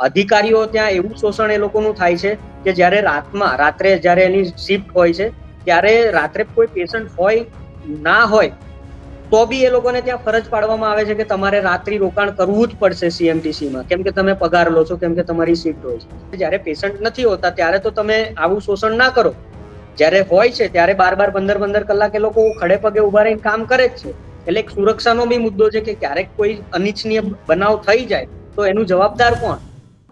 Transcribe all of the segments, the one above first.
અધિકારીઓ ત્યાં એવું શોષણ એ લોકોનું થાય છે કે જ્યારે રાતમાં, રાત્રે જ્યારે એની શિફ્ટ હોય છે, ત્યારે રાત્રે કોઈ પેશન્ટ હોય ના હોય, તો બી એ લોકોને ત્યાં ફરજ પાડવામાં આવે છે કે તમારે રાત્રિ રોકાણ કરવું જ પડશે સીએમટીસીમાં કેમ કે તમે પગાર લો છો, કેમ કે તમારી શિફ્ટ હોય છે. જ્યારે પેશન્ટ નથી હોતા, ત્યારે તો તમે આવું શોષણ ના કરો. જ્યારે હોય છે, ત્યારે બાર બાર, પંદર પંદર કલાક એ લોકો ખડે પગે ઊભા રહીને કામ કરે જ છે. એટલે એક સુરક્ષાનો બી મુદ્દો છે કે ક્યારેક કોઈ અનિચ્છનીય બનાવ થઈ જાય, તો એનું જવાબદાર કોણ?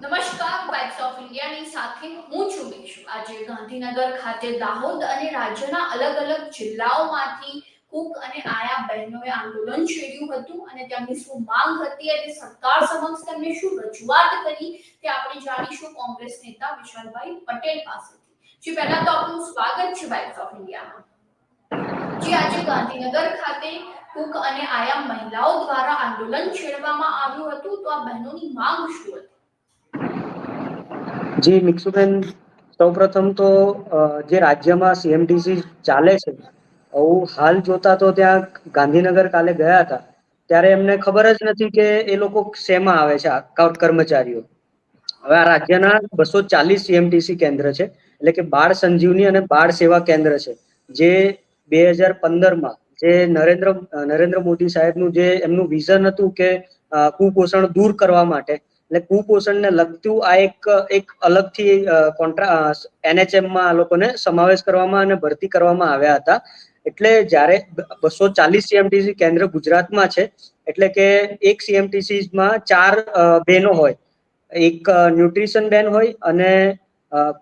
નમસ્કાર વાઇબ્સ ઓફ ઇન્ડિયાની સાથે હું છું મિક્ષુ આજે ગાંધીનગર ખાતે દાહોદ અને રાજ્યના અલગ અલગ જિલ્લાઓમાંથી કુક અને આયા બહેનોએ આંદોલન છેડ્યું હતું અને તેમની શું માંગ હતી અને સરકાર સમક્ષ તેમને શું રજૂઆત કરી તે આપણે જાણીશું કોંગ્રેસ નેતા વિશાલભાઈ પટેલ પાસેથી. જે, પહેલા તો આપનું સ્વાગત છે વાઇબ્સ ઓફ ઇન્ડિયામાં જે, આજે ગાંધીનગર ખાતે કુક અને આયા મહિલાઓ દ્વારા આંદોલન છેડવામાં આવ્યું હતું. તો આ બહેનોની માંગ શું હતી? જી મિક્ષુબેન સૌપ્રથમ તો જે રાજ્યમાં સીએમટીસી ચાલે છે, આવું હાલ જોતા તો ત્યાં ગાંધીનગર કાલે ગયા હતા, ત્યારે એમને ખબર જ નથી કે એ લોકો શેમાં આવે છે કર્મચારીઓ. હવે આ રાજ્યના બસો ચાલીસ સીએમટીસી કેન્દ્ર છે, એટલે કે બાળ સંજીવની અને બાળ સેવા કેન્દ્ર છે, જે બે હજાર પંદરમાં જે નરેન્દ્ર નરેન્દ્ર મોદી સાહેબનું જે એમનું વિઝન હતું કે કુપોષણ દૂર કરવા માટે એટલે કુપોષણને લગતું આ એક એક અલગથી કોન્ટ્રા એનએચએમમાં આ લોકોને સમાવેશ કરવામાં અને ભરતી કરવામાં આવ્યા હતા. એટલે જ્યારે બસો ચાલીસ સીએમટીસી કેન્દ્ર ગુજરાતમાં છે, એટલે કે એક સીએમટીસીમાં ચાર બેનો બહેનો હોય. એક ન્યુટ્રિશન બેન હોય અને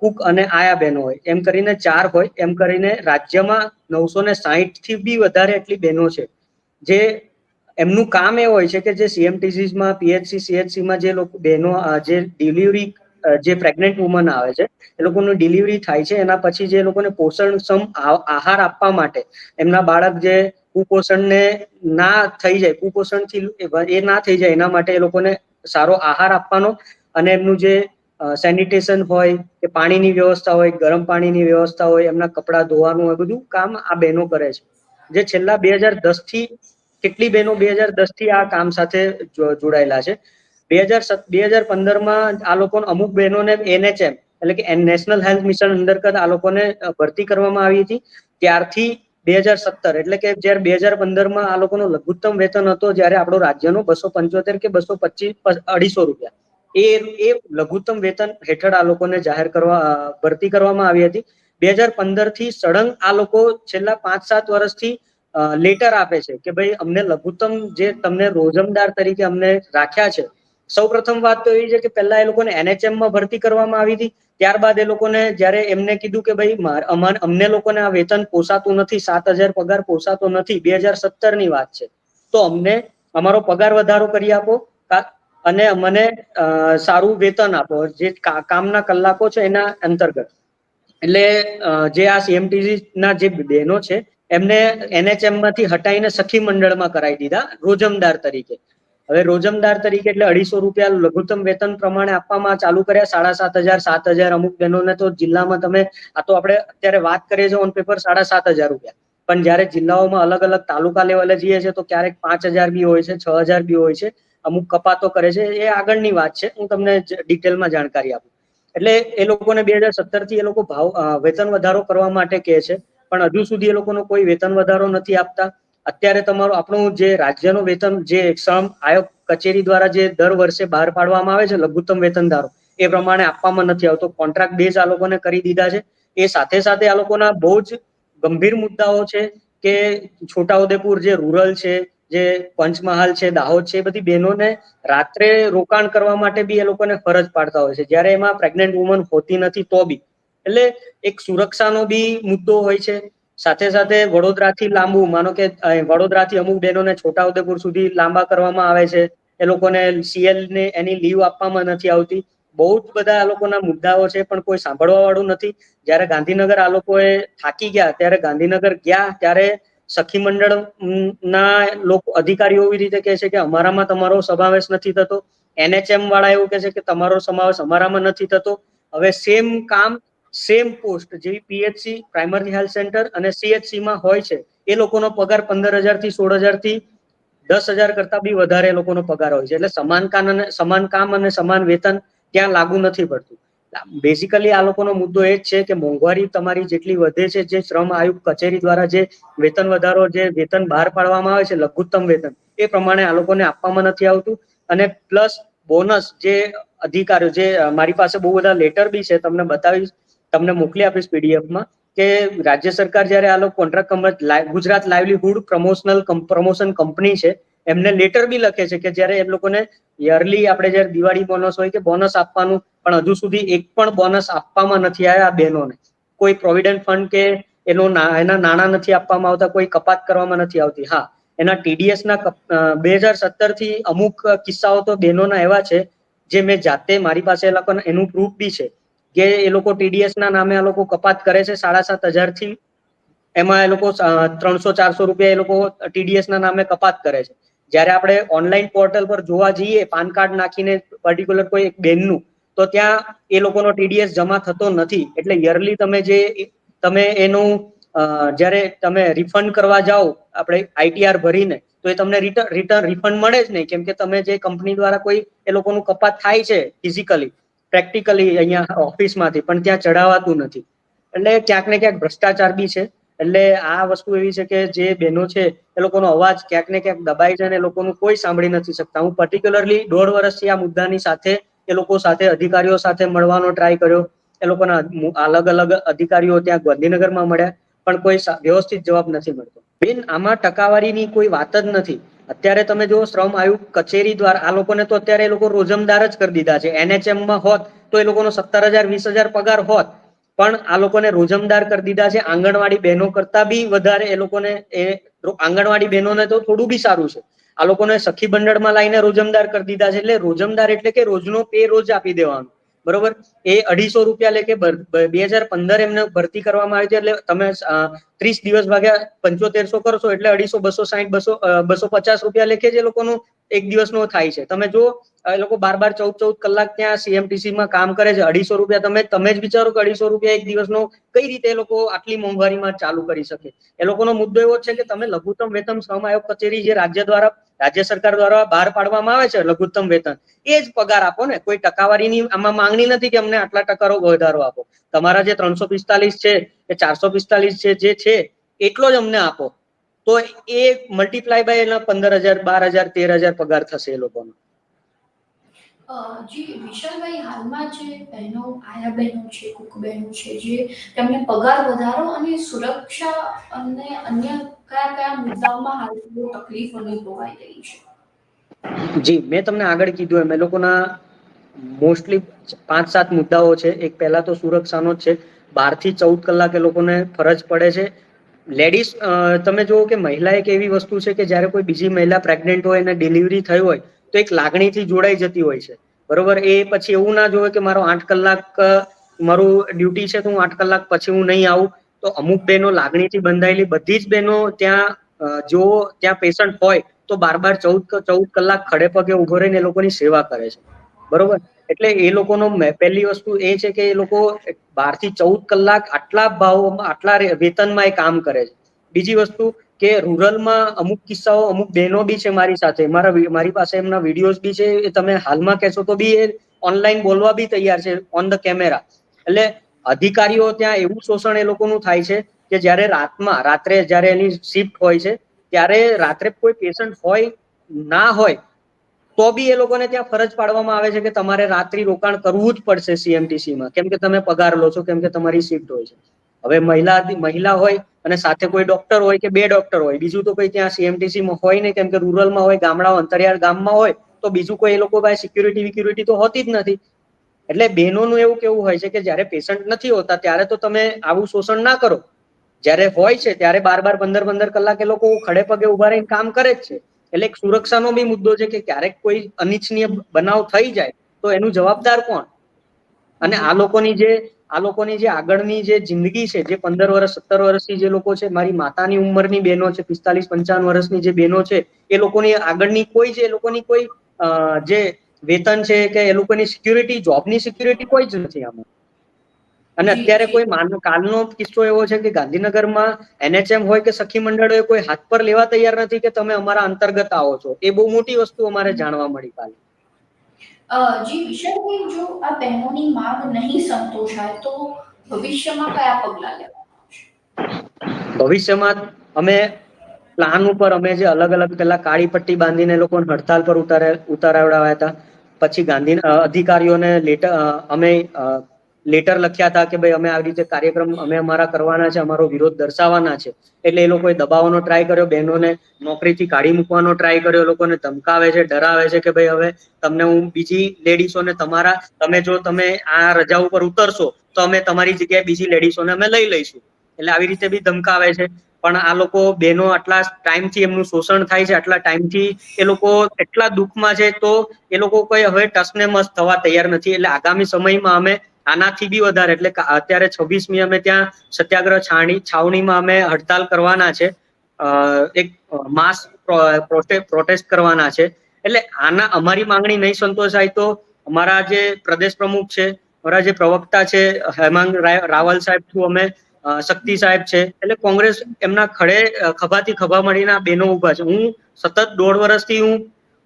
કુક અને આયા બેનો હોય. એમ કરીને ચાર હોય. એમ કરીને રાજ્યમાં નવસો ને સાહીઠથી બી વધારે એટલી બહેનો છે, જે એમનું કામ એ હોય છે કે જે સીએમટીસીમાં પીએચસી સીએચસીમાં જે લોકો, બહેનો જે ડિલિવરી જે પ્રેગ્નન્ટ વુમન આવે છે, એ લોકોનું ડિલિવરી થાય છે. એના પછી જે લોકોને પોષણક્ષમ આહાર આપવા માટે એમના બાળક જે કુપોષણને ના થઈ જાય, કુપોષણથી એ ના થઈ જાય, એના માટે એ લોકોને સારો આહાર આપવાનો અને એમનું જે સેનિટેશન હોય કે પાણીની વ્યવસ્થા હોય, ગરમ પાણીની વ્યવસ્થા હોય, એમના કપડાં ધોવાનું હોય, બધું કામ આ બહેનો કરે છે. જે છેલ્લા બે હજાર દસથી કેટલી બહેનો બે હજાર દસથી આ કામ સાથે જોડાયેલા છે. બે હજાર બે હજાર પંદરમાં આ લોકો અમુક બહેનોને એનએચએમ, એટલે કે નેશનલ હેલ્થ મિશન અંતર્ગત આ લોકોને ભરતી કરવામાં આવી હતી. ત્યારથી બે હજાર સત્તર, એટલે કે જયારે બે હજાર પંદરમાં આ લોકોનો લઘુત્તમ વેતન હતો, જ્યારે આપણો રાજ્યનો બસો પંચોતેર કે બસો પચીસ અઢીસો રૂપિયા. એ એ લઘુત્તમ વેતન હેઠળ આ લોકોને જાહેર કરવા ભરતી કરવામાં આવી હતી. બે હજાર પંદરથી સળંગ આ લોકો છેલ્લા પાંચ સાત વર્ષથી લેટર આપે છે કે ભાઈ અમને લઘુત્તમ જે તમને રોજમદાર તરીકે અમને રાખ્યા છે, સૌ પ્રથમ વાત તો એ છે કે પહેલા એ લોકોને એનએચએમમાં ભરતી કરવામાં આવી હતી, ત્યારબાદ એ લોકોને જ્યારે એમને કીધું કે ભાઈ અમને લોકોને આ વેતન પોસાતું નથી, સાત હજાર પગાર પોસાતો નથી, બે હજાર સત્તરની વાત છે, તો અમને અમારો પગાર વધારો કરી આપો અને મને સારું વેતન આપો, જે કામના કલાકો છે એના અંતર્ગત. એટલે જે આ સીએમટીસી ના જે બહેનો છે એમને એનએચએમમાંથી હટાઈને સખી મંડળમાં કરાવી દીધા, રોજમદાર તરીકે. હવે રોજમદાર તરીકે એટલે અઢીસો રૂપિયા લઘુત્તમ વેતન પ્રમાણે આપવામાં ચાલુ કર્યા, સાડા સાત હજાર સાત હજાર. અમુક બહેનોને તો જિલ્લામાં તમે, આ તો આપણે અત્યારે વાત કરીએ છીએ ઓન પેપર સાડા સાત હજાર રૂપિયા. પણ જ્યારે જિલ્લાઓમાં અલગ અલગ તાલુકા લેવલે જઈએ છે તો ક્યારેક પાંચ હજાર બી હોય છે, છ હજાર બી હોય છે. અમુક કપાતો કરે છે, એ આગળની વાત છે, હું તમને ડિટેલમાં જાણકારી આપું. એટલે એ લોકોને બે હજાર સત્તરથી એ લોકો ભાવ વેતન વધારો કરવા માટે કહે છે. પણ હજુ સુધી એ લોકોનો કોઈ વેતન વધારો નથી આપતા. અત્યારે તમારું, આપણું જે રાજ્યનું વેતન, જે શ્રમ આયોગ કચેરી દ્વારા જે દર વર્ષે બહાર પાડવામાં આવે છે, લઘુત્તમ વેતન ધારો એ પ્રમાણે આપવામાં નથી આવતો. કોન્ટ્રાક્ટ બેઝ આ લોકોને કરી દીધા છે. એ સાથે સાથે આ લોકોના બહુ જ ગંભીર મુદ્દાઓ છે કે છોટાઉદેપુર જે રૂરલ છે, જે પંચમહાલ છે, દાહોદ છે, એ બધી બહેનોને રાત્રે રોકાણ કરવા માટે બી એ લોકોને ફરજ પાડતા હોય છે. જ્યારે એમાં પ્રેગ્નેન્ટ વુમન હોતી નથી તો બી એટલે એક સુરક્ષાનો બી મુદ્દો હોય છે. સાથે સાથે વડોદરાથી લાંબુ, માનો કે વડોદરાથી અમુક બહેનોને છોટાઉદેપુર સુધી લાંબા કરવામાં આવે છે. એ લોકોને સીએલ ને એની લીવ આપવામાં નથી આવતી. બહુ જ બધા આ લોકોના મુદ્દાઓ છે, પણ કોઈ સાંભળવા વાળું નથી. જ્યારે ગાંધીનગર આ લોકોએ થાકી ગયા, ત્યારે ગાંધીનગર ગયા, ત્યારે સખી મંડળ ના લોકો, અધિકારીઓ એવી રીતે કહે છે કે અમારામાં તમારો સમાવેશ નથી થતો. એનએચએમ વાળા એવું કહે છે કે તમારો સમાવેશ અમારામાં નથી થતો. હવે સેમ કામ સેમ પોસ્ટ જેવી પીએચસી પ્રાઇમરી હેલ્થ સેન્ટર અને સીએચસીમાં હોય છે, એ લોકોનો પગાર પંદર હજારથી સોળ હજારથી દસ હજાર કરતાં બી વધારે એ લોકોનો પગાર હોય છે. એટલે સમાન કામ અને સમાન કામ અને સમાન વેતન ત્યાં લાગુ નથી પડતું. બેઝિકલી આ લોકોનો મુદ્દો એ જ છે કે મોંઘવારી તમારી જેટલી વધે છે, જે શ્રમ આયુક્ત કચેરી દ્વારા જે વેતન વધારો, જે વેતન બહાર પાડવામાં આવે છે, લઘુત્તમ વેતન, એ પ્રમાણે આ લોકોને આપવામાં નથી આવતું. અને પ્લસ બોનસ જે અધિકારીઓ, જે મારી પાસે બહુ બધા લેટર બી છે, તમને બતાવીશ. તમને મોકલી આપીશ પીડીએફમાં કે રાજ્ય સરકાર જ્યારે આ લોકો contract Gujarat livelihood promotional promotion company છે, એમને લેટર બી લખે છે કે જ્યારે એમ લોકોને યરલી આપણે જ્યારે દિવાળી બોનસ હોય કે બોનસ આપવાનું, પણ હજુ સુધી એક પણ બોનસ આપવામાં નથી આવ્યા આ બહેનોને. કોઈ પ્રોવિડન્ટ ફંડ કે એનો એના નાણાં નથી આપવામાં આવતા, કોઈ કપાત કરવામાં નથી આવતી. હા, એના ટીડીએસ ના બે હજાર સત્તરથી અમુક કિસ્સાઓ તો બહેનોના એવા છે, જે મેં જાતે મારી પાસે એ લોકોને એનું પ્રૂફ બી છે. કે એ લોકો ટીડીએસ ના નામે આ લોકો કપાત કરે છે, સાડા સાત હજારથી એમાં એ લોકો ત્રણસો ચારસો રૂપિયા એ લોકો ટીડીએસ ના નામે કપાત કરે છે. જ્યારે આપણે ઓનલાઈન પોર્ટલ પર જોવા જઈએ, પાન કાર્ડ નાખીને પર્ટિક્યુલર કોઈ એક બેનનું, તો ત્યાં એ લોકોનો ટીડીએસ જમા થતો નથી. એટલે યરલી તમે જે, તમે એનું જ્યારે તમે રિફંડ કરવા જાઓ, આપણે આઈટીઆર ભરીને, તો એ તમને રિટર્ન રિટર્ન રિફંડ મળે જ નહીં. કેમ કે તમે જે કંપની દ્વારા કોઈ એ લોકોનું કપાત થાય છે, ફિઝિકલી પ્રેક્ટિકલી અહીંયા ઓફિસમાંથી, પણ ત્યાં ચડાવાતું નથી. એટલે ક્યાંક ને ક્યાંક ભ્રષ્ટાચાર બી છે. એટલે આ વસ્તુ એવી છે કે જે બહેનો છે, એ લોકોનો અવાજ ક્યાંક ને ક્યાંક દબાઈ છે અને લોકોનું કોઈ સાંભળી નથી શકતા. હું પર્ટિક્યુલરલી દોઢ વર્ષથી આ મુદ્દાની સાથે, એ લોકો સાથે અધિકારીઓ સાથે મળવાનો ટ્રાય કર્યો. એ લોકોના અલગ અલગ અધિકારીઓ ત્યાં ગાંધીનગરમાં મળ્યા, પણ કોઈ વ્યવસ્થિત જવાબ નથી મળતો. બેન આમાં ટકાવારીની કોઈ વાત જ નથી. અત્યારે તમે જો શ્રમ આયુક્ત કચેરી દ્વારા, આ લોકોને તો અત્યારે એ લોકો રોજમદાર જ કરી દીધા છે. એનએચએમમાં હોત તો એ લોકોનો સત્તર હજાર, વીસ હજાર પગાર હોત, પણ આ લોકોને રોજમદાર કરી દીધા છે. આંગણવાડી બહેનો કરતા બી વધારે એ લોકોને એ આંગણવાડી બહેનોને તો થોડું બી સારું છે. આ લોકોને સખી બંડળમાં લાવીને રોજમદાર કરી દીધા છે. એટલે રોજમદાર એટલે કે રોજનો પે રોજ આપી દેવાનો. બરોબર? એ અઢીસો રૂપિયા લે કે બે હજાર પંદર એમને ભરતી કરવામાં આવી છે એટલે તમે ત્રીસ દિવસ ભાગ્યા પંચોતેરસો કરશો એટલે અઢીસો, બસો સાહીઠ બસો બસો પચાસ રૂપિયા લેખે છે એ લોકોનું એક દિવસનો થાય છે. તમે જો એ લોકો બાર બાર ચૌદ ચૌદ કલાક ત્યાં સીએમટીસી માં કામ કરે છે, અઢીસો રૂપિયા તમે તમે જ વિચારો કે અઢીસો રૂપિયા એક દિવસનો કઈ રીતે એ લોકો આટલી મોંઘવારીમાં ચાલુ કરી શકે. એ લોકોનો મુદ્દો એવો છે કે તમે લઘુત્તમ વેતન શ્રમ આયોગ કચેરી જે રાજ્ય દ્વારા, રાજ્ય સરકાર દ્વારા બહાર પાડવામાં આવે છે લઘુત્તમ વેતન, એ જ પગાર આપો ને. કોઈ ટકાવારીની આમાં માંગણી નથી કે અમને આટલા ટકારો વધારો આપો. તમારા જે ત્રણસો પિસ્તાલીસ છે કે ચારસો પિસ્તાલીસ છે જે છે, એટલો જ અમને આપો. તો એ મલ્ટીપ્લાય બાય એના પંદર હજાર બાર હજાર તેર હજાર પગાર થશે એ લોકોનો. જી વિશાલભાઈ હાલમાં જે બહેનો આયા બહેનો છે કુક બહેનો છે જે તેમને પગાર વધારો અને સુરક્ષા અને અન્ય કયા કયા મુદ્દાઓમાં હાલ તકલીફ અનુભવાઈ રહી છે? જી મેં તમને આગળ કીધું એમ એ લોકોના મોસ્ટલી પાંચ સાત મુદ્દાઓ છે. એક પહેલા તો સુરક્ષાનો જ છે. બારથી ચૌદ કલાક એ લોકોને ફરજ પડે છે. લેડીઝ તમે જુઓ કે મહિલા એક એવી વસ્તુ છે કે જ્યારે કોઈ બીજી મહિલા પ્રેગ્નન્ટ હોય અને ડિલિવરી થઈ હોય, તો એક લાગણીથી જોડાઈ જતી હોય છે. બરોબર? એ પછી એવું ના જોવે કે મારો આઠ કલાક મારું ડ્યુટી છે તો હું આઠ કલાક પછી હું નહીં આવું. તો અમુક બહેનો લાગણીથી બંધાયેલી બધી જ બહેનો ત્યાં જો ત્યાં પેશન્ટ હોય, તો બાર બાર ચૌદ ચૌદ કલાક ખડે પગે ઊભો રહીને એ લોકોની સેવા કરે છે. બરોબર? એટલે એ લોકોનો પહેલી વસ્તુ એ છે કે એ લોકો બારથી ચૌદ કલાક આટલા ભાવોમાં, આટલા વેતનમાં એ કામ કરે છે. બીજી વસ્તુ કે રૂરલમાં અમુક કિસ્સાઓ, અમુક બહેનો બી છે મારી સાથે. મારા મારી પાસે એમના વિડીયોઝ બી છે. એ તમે હાલમાં કહેશો તો બી એ ઓનલાઈન બોલવા બી તૈયાર છે ઓન ધ કેમેરા. એટલે અધિકારીઓ ત્યાં એવું શોષણ એ લોકોનું થાય છે કે જ્યારે રાતમાં, રાત્રે જ્યારે એની શિફ્ટ હોય છે, ત્યારે રાત્રે કોઈ પેશન્ટ હોય ના હોય તો બી એ લોકોને ત્યાં ફરજ પાડવામાં આવે છે કે તમારે રાત્રિ રોકાણ કરવું જ પડશે સીએમટીસીમાં કેમ કે તમે પગાર લો છો, કેમ કે તમારી શિફ્ટ હોય છે. હવે મહિલા મહિલા હોય અને સાથે કોઈ ડોક્ટર હોય કે બે ડોક્ટર હોય, બીજું તો કોઈ ત્યાં સીએમટીસીમાં હોય નહીં, કેમ કે રૂરલમાં હોય, ગામડાઓ, અંતરિયાળ ગામમાં હોય, તો બીજું કોઈ એ લોકો પાસે સિક્યુરિટી વિક્યુરિટી તો હોતી જ નથી. એટલે બહેનોનું એવું કેવું હોય છે કે જ્યારે પેશન્ટ નથી હોતા, ત્યારે તો તમે આવું શોષણ ના કરો. જ્યારે હોય છે, ત્યારે બાર બાર, પંદર પંદર કલાક એ લોકો ખડે પગે ઊભા રહીને કામ કરે જ છે. એટલે એક સુરક્ષાનો બી મુદ્દો છે કે ક્યારેક કોઈ અનિચ્છનીય બનાવ થઈ જાય, તો એનું જવાબદાર કોણ? અને આ લોકોની જે, આ લોકોની જે આગળની જે જિંદગી છે, જે પંદર વર્ષ, સત્તર વર્ષની જે લોકો છે, મારી માતાની ઉંમરની બહેનો છે, પિસ્તાલીસ, પંચાવન વર્ષની જે બહેનો છે, એ લોકોની આગળની કોઈ જે, એ લોકોની કોઈ જે વેતન છે કે એ લોકોની સિક્યુરિટી જોબની સિક્યુરિટી કોઈ જ નથી આમાં. અને અત્યારે કોઈ માનો કાલનો કિસ્સો એવો છે કે ગાંધીનગરમાં એનએચએમ હોય કે સખી મંડળ હોય કોઈ હાથ પર લેવા તૈયાર નથી કે તમે અમારા અંતર્ગત આવો છો? એ બહુ મોટી વસ્તુ અમારે જાણવા મળી કાલે. જી વિશાલભાઈ જો આ બહેનોની માંગ નહીં સંતોષાય તો ભવિષ્યમાં કયા પગલાં લેવા ભવિષ્યમાં અમે પ્લાન ઉપર અમે જે અલગ અલગ પેલા કાળી પટ્ટી બાંધીને લોકોને હડતાલ પર ઉતારે ઉતારાવડાવ્યા હતા. પછી ગાંધી અધિકારીઓને લેટર અમે લેટર લખ્યા હતા કે ભાઈ અમે આવી રીતે કાર્યક્રમ અમે અમારા કરવાના છે, અમારો વિરોધ દર્શાવવાના છે. એટલે એ લોકોએ દબાવવાનો ટ્રાય કર્યો, બહેનોને નોકરીથી કાઢી મૂકવાનો ટ્રાય કર્યો, લોકોને ધમકાવે છે, ડરાવે છે કે ભાઈ હવે તમને હું બીજી લેડીસોને તમારા, તમે જો તમે આ રજા ઉપર ઉતરશો, તો અમે તમારી જગ્યાએ બીજી લેડીસોને અમે લઈ લઈશું. એટલે આવી રીતે બી ધમકાવે છે. પણ આ લોકો બહેનો આટલા ટાઈમથી એમનું શોષણ થાય છે, આટલા ટાઈમથી એ લોકો એટલા દુઃખમાં છે તો એ લોકો કોઈ હવે ટસને મસ્ત થવા તૈયાર નથી. એટલે આગામી સમયમાં અમે આનાથી બી વધારે. એટલે અત્યારે છવ્વીસમી અમે ત્યાં સત્યાગ્રહ છાણી, છાવણીમાં અમે હડતાલ કરવાના છે. એક માસ પ્રોટેસ્ટ કરવાના છે. એટલે આના, અમારી માંગણી નહીં સંતોષાય તો અમારા જે પ્રદેશ પ્રમુખ છે, અમારા જે પ્રવક્તા છે, હેમાંગ રાવલ સાહેબ થ્રુ અમે શક્તિ સાહેબ છે. એટલે કોંગ્રેસ એમના ખડે ખભાથી ખભા મળીને બેનો ઊભા છે. હું સતત દોઢ વર્ષથી હું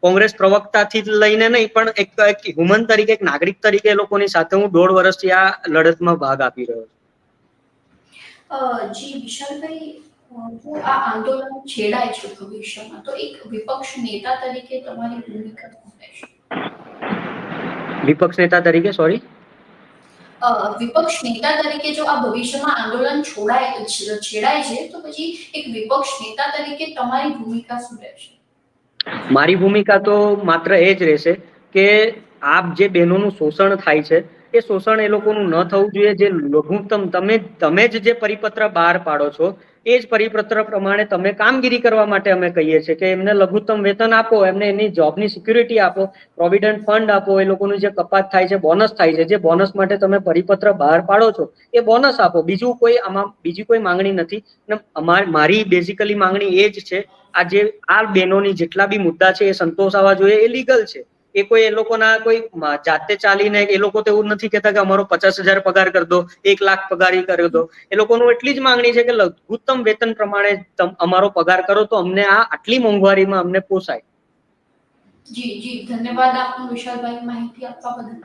કોંગ્રેસ પ્રવક્તાથી લઈને નહીં પણ એક એક હ્યુમન તરીકે એક નાગરિક તરીકે લોકોની સાથે હું દોઢ વર્ષથી આ લડતમાં ભાગ આપી રહ્યો છું. જી વિશાલભાઈ હું આ આંદોલન છેડાય છે ભવિષ્યમાં. તો એક વિપક્ષ નેતા તરીકે તમારી ભૂમિકા રહેશે વિપક્ષ નેતા તરીકે સોરી વિપક્ષ નેતા તરીકે જો આ ભવિષ્યમાં આંદોલન છોડાય છેડાય છે તો પછી એક વિપક્ષ નેતા તરીકે તમારી ભૂમિકા શું રહેશે મારી ભૂમિકા તો માત્ર એ જ રહેશે કે આપ જે બહેનોનું શોષણ થાય છે, એ શોષણ એ લોકોનું ન થવું જોઈએ. જે લઘુત્તમ તમે તમે જ જે પરિપત્ર બહાર પાડો છો, એ જ પરિપત્ર પ્રમાણે તમે કામગીરી કરવા માટે અમે કહીએ છીએ કે એમને લઘુત્તમ વેતન આપો, એમને એની જોબની સિક્યુરિટી આપો, પ્રોવિડન્ટ ફંડ આપો, એ લોકોનું જે કપાત થાય છે, બોનસ થાય છે, જે બોનસ માટે તમે પરિપત્ર બહાર પાડો છો, એ બોનસ આપો. બીજું કોઈ આમાં, બીજી કોઈ માંગણી નથી. અમાર મારી બેઝિકલી માંગણી એ જ છે આ જે આ બહેનોની જેટલા બી મુદ્દા છે એ સંતોષાવા જોઈએ, એ લીગલ છે. એ કોઈ એ લોકોના કોઈ જાતે ચાલીને એ લોકો તો એવું નથી કહેતા કે અમારો પચાસ હજાર પગાર કરી દો, એક લાખ પગારી કરી દો. એ લોકોનું એટલી જ માંગણી છે કે લઘુત્તમ વેતન પ્રમાણે અમારો પગાર કરો તો અમને આ આટલી મોંઘવારીમાં અમને પોસાય. જી જી. ધન્યવાદ આપનો વિશાલભાઈ માહિતી આપવા બદલ.